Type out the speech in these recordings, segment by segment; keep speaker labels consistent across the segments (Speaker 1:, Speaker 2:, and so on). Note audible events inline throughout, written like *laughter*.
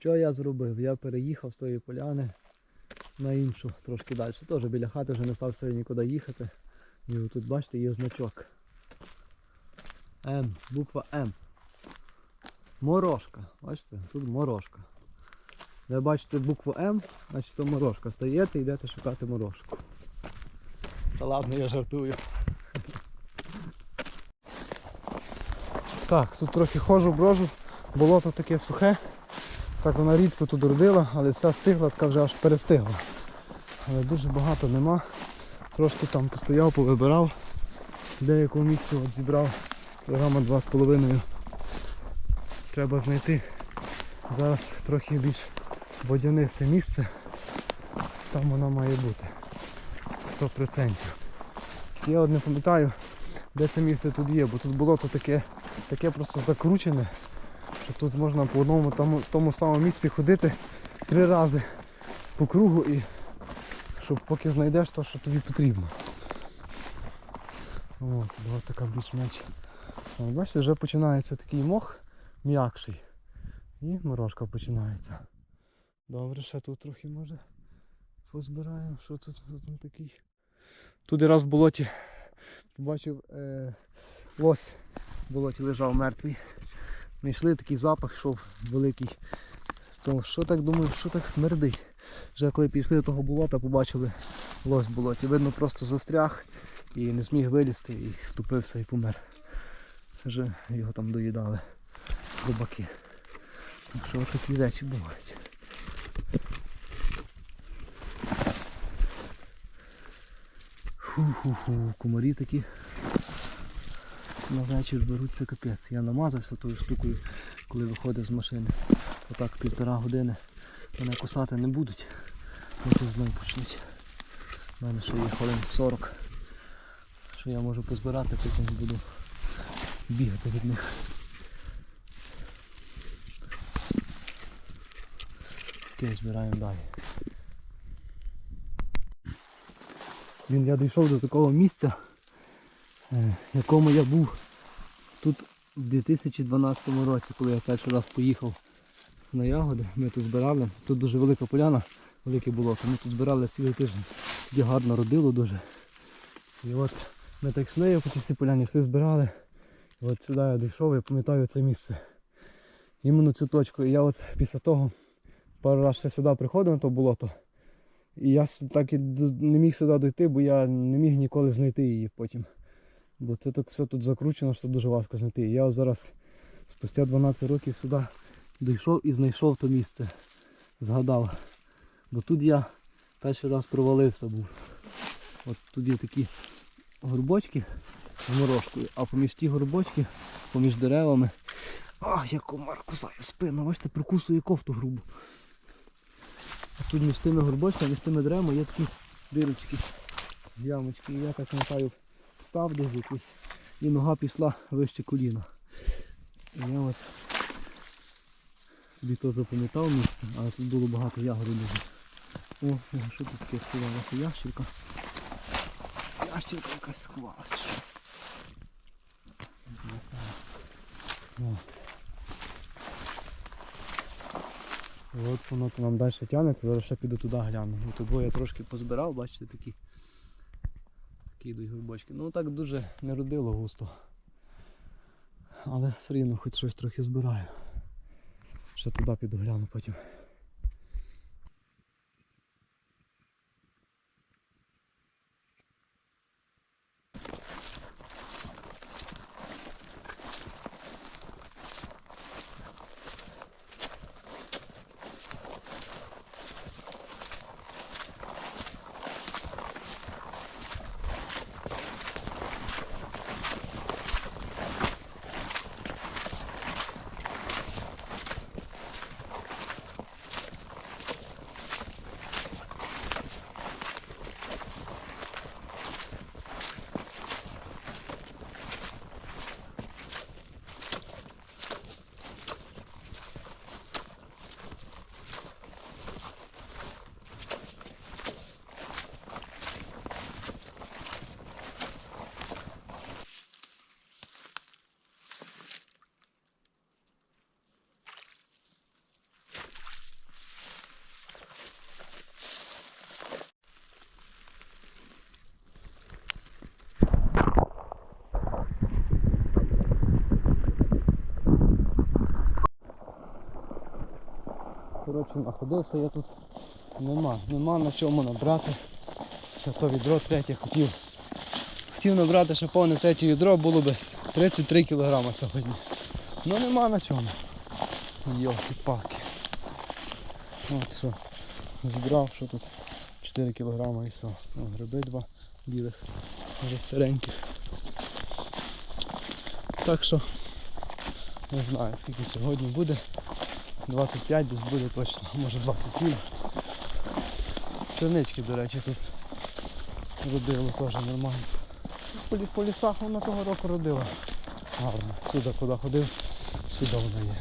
Speaker 1: Що я зробив? Я переїхав з тої поляни на іншу, трошки далі. Теж біля хати вже не став сьогодні нікуди їхати. І тут бачите є значок. М, буква М. Морошка. Бачите, тут морошка. Ви бачите букву М, значить то морошка. Стаєте і йдете шукати морошку. Та ладно, я жартую. *laughs* Так, тут трохи ходжу, брожу, болото таке сухе. Так вона рідко тут родила, але вся стигла, така вже аж перестигла. Але дуже багато нема. Трошки там постояв, повибирав. В деякому місці от зібрав кілограма два з половиною. Треба знайти зараз трохи більш водянисте місце. Там вона має бути. 100%. Тільки я от не пам'ятаю, де це місце тут є, бо тут було то таке, таке просто закручене, що тут можна по одному тому, тому самому місці ходити три рази по кругу і щоб поки знайдеш те, що тобі потрібно. О, тут така більш-менш. Бачите, вже починається такий мох м'якший. І морожка починається. Добре, ще тут трохи може позбираємо. Що що там такий? Тут раз в болоті побачив е, лось в болоті лежав мертвий. Ми йшли, такий запах йшов великий. То що так думаю, що так смердить? Вже коли пішли до того болота, побачили лось в болоті. Видно, просто застряг і не зміг вилізти і втупився і помер. Вже його там доїдали рибаки. Так що такі речі бувають. Фу-фу-фу, комарі такі. На вечір беруться капець. Я намазався тою штукою, коли виходив з машини. Отак півтора години мене кусати не будуть. Потім знову почнуть. У мене ще є хвилин 40. Що я можу позбирати, потім буду бігати від них. Окей, збираємо далі. Він я дійшов до такого місця, якому я був тут в 2012 році, коли я перший раз поїхав на ягоди. Ми тут збирали. Тут дуже велика поляна, велике болото. Ми тут збирали цілий тиждень. Тоді гарно родило дуже. І от ми так йшли по цій поляні, йшли збирали. І от сюди я дійшов, я пам'ятаю це місце. Іменно цю точку. І я от після того пару разів ще сюди приходив на то болото. І я так і не міг сюди дойти, бо я не міг ніколи знайти її потім. Бо це так все тут закручено, що дуже важко знайти. Я зараз спустя 12 років сюди дійшов і знайшов то місце. Згадав. Бо тут я перший раз провалився був. От тут є такі горбочки з морожкою, а поміж ті горбочки, поміж деревами. А, як комар кусає спину, бачите, прикусує кофту грубо. А тут між тими горбочками, між тими деревами є такі дирочки, ямочки. Я так пам'ятаю, став десь якусь і нога пішла вище коліна. І я от собі то запам'ятав місце, але тут було багато ягоди. О, що тут таке сховалося? Ящерка. Ящерка якась сховалася. От воно нам далі тягнеться, зараз ще піду туди гляну. Ну, тут двоє трошки позбирав, бачите, такі. Такі йдуть горбочки. Ну так дуже не родило густо. Але все рівно хоч щось трохи збираю. Ще туди піду гляну потім. Коротше, знаходився я тут. Нема, нема на чому набрати. Це то відро третє хотів. Хотів набрати ще повне третє відро, було би 33 кг сьогодні. Ну нема на чому. Йолки палки От що. Зібрав, що тут 4 кг і все. О, гриби два білих, вже стареньких. Так що не знаю скільки сьогодні буде. 25 десь буде точно, *laughs* може 27. Чернички, до речі, тут родило теж нормально. По, лісах вона того року родила. Гарно. Сюди куди ходив, сюди вона є.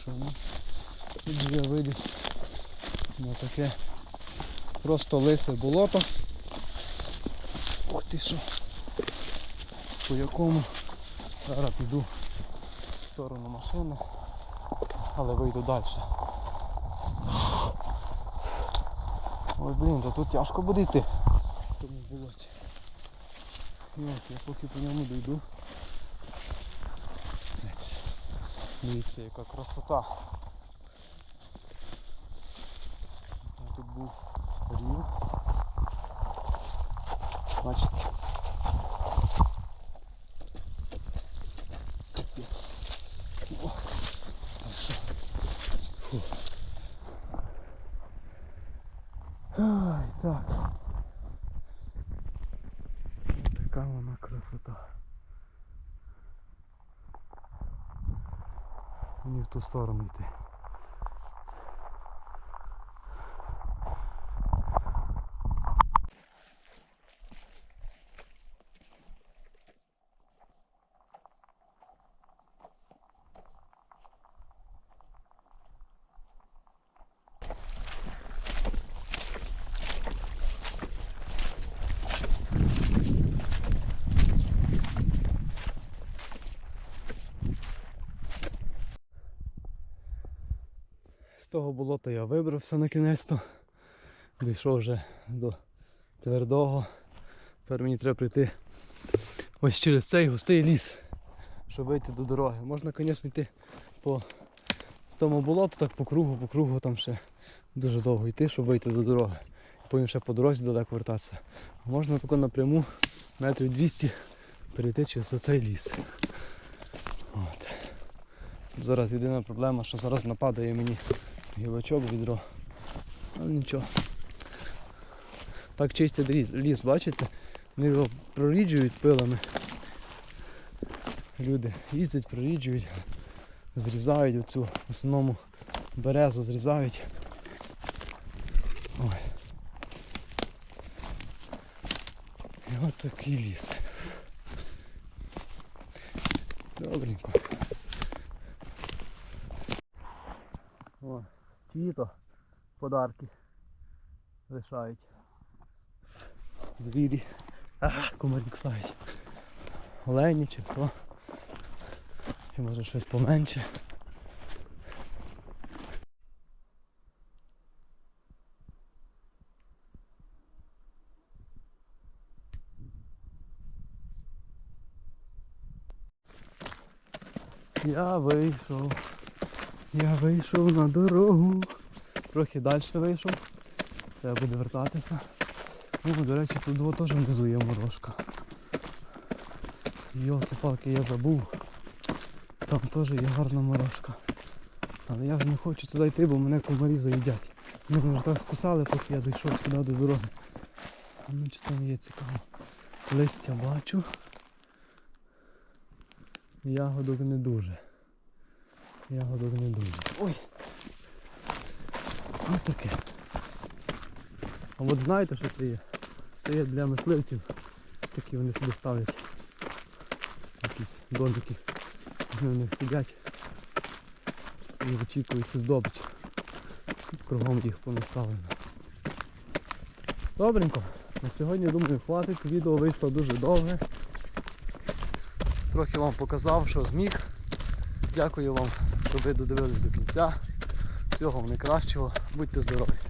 Speaker 1: Що, ну, тут же я виліз на таке просто лисе болото. Ох ти що. По якому зараз піду в сторону машини, але вийду далі. Ой, блін, то тут тяжко буде йти в тому болоті. І я поки по ньому дійду. Дивіться, яка красота. Тут був рів. Бачите? Капець. О, та що? Фу. Ай, так. Ось Така вона красота. Мені в ту сторону йти. Того болота я вибрався на кінець-то. Дійшов вже до твердого. Тепер мені треба прийти ось через цей густий ліс, щоб вийти до дороги. Можна, звісно, йти по тому болоту, так по кругу, по кругу там ще дуже довго йти, щоб вийти до дороги. Потім ще по дорозі далеко вертатися. Можна тільки напряму метрів 200 перейти через оцей ліс. От. Зараз єдина проблема, що зараз нападає мені гілочок відро. Але нічого. Так чистять ліс, ліс, бачите? Вони його проріджують пилами. Люди їздять, проріджують, зрізають оцю в основному березу зрізають. Ой. І от такий ліс. Добренько. О, чиї-то подарки лишають. Звірі. А, комарі кусають. Олені чи хто. Чи може щось поменше. Я вийшов. Я вийшов на дорогу. Трохи далі вийшов. Треба буде вертатися. О, до речі, тут теж внизу є морожка. Йолки-палки, я забув. Там теж є гарна морожка. Але я вже не хочу туди йти, бо мене комарі заїдять. Мене вже так скусали, поки я дійшов сюди до дороги. Ну чи там є цікаво. Листя бачу. Ягодок не дуже. Ягодок не дуже. Ой! Ось таке. А от знаєте, що це є? Це є для мисливців. Такі вони собі ставлять. Якісь домики. Вони в них сидять і очікують здобич. Кругом їх понаставлено. Добренько. На сьогодні думаю хватить. Відео вийшло дуже довге. Трохи вам показав, що зміг. Дякую вам, що ви додивились до кінця. Всього вам найкращого. Будьте здорові!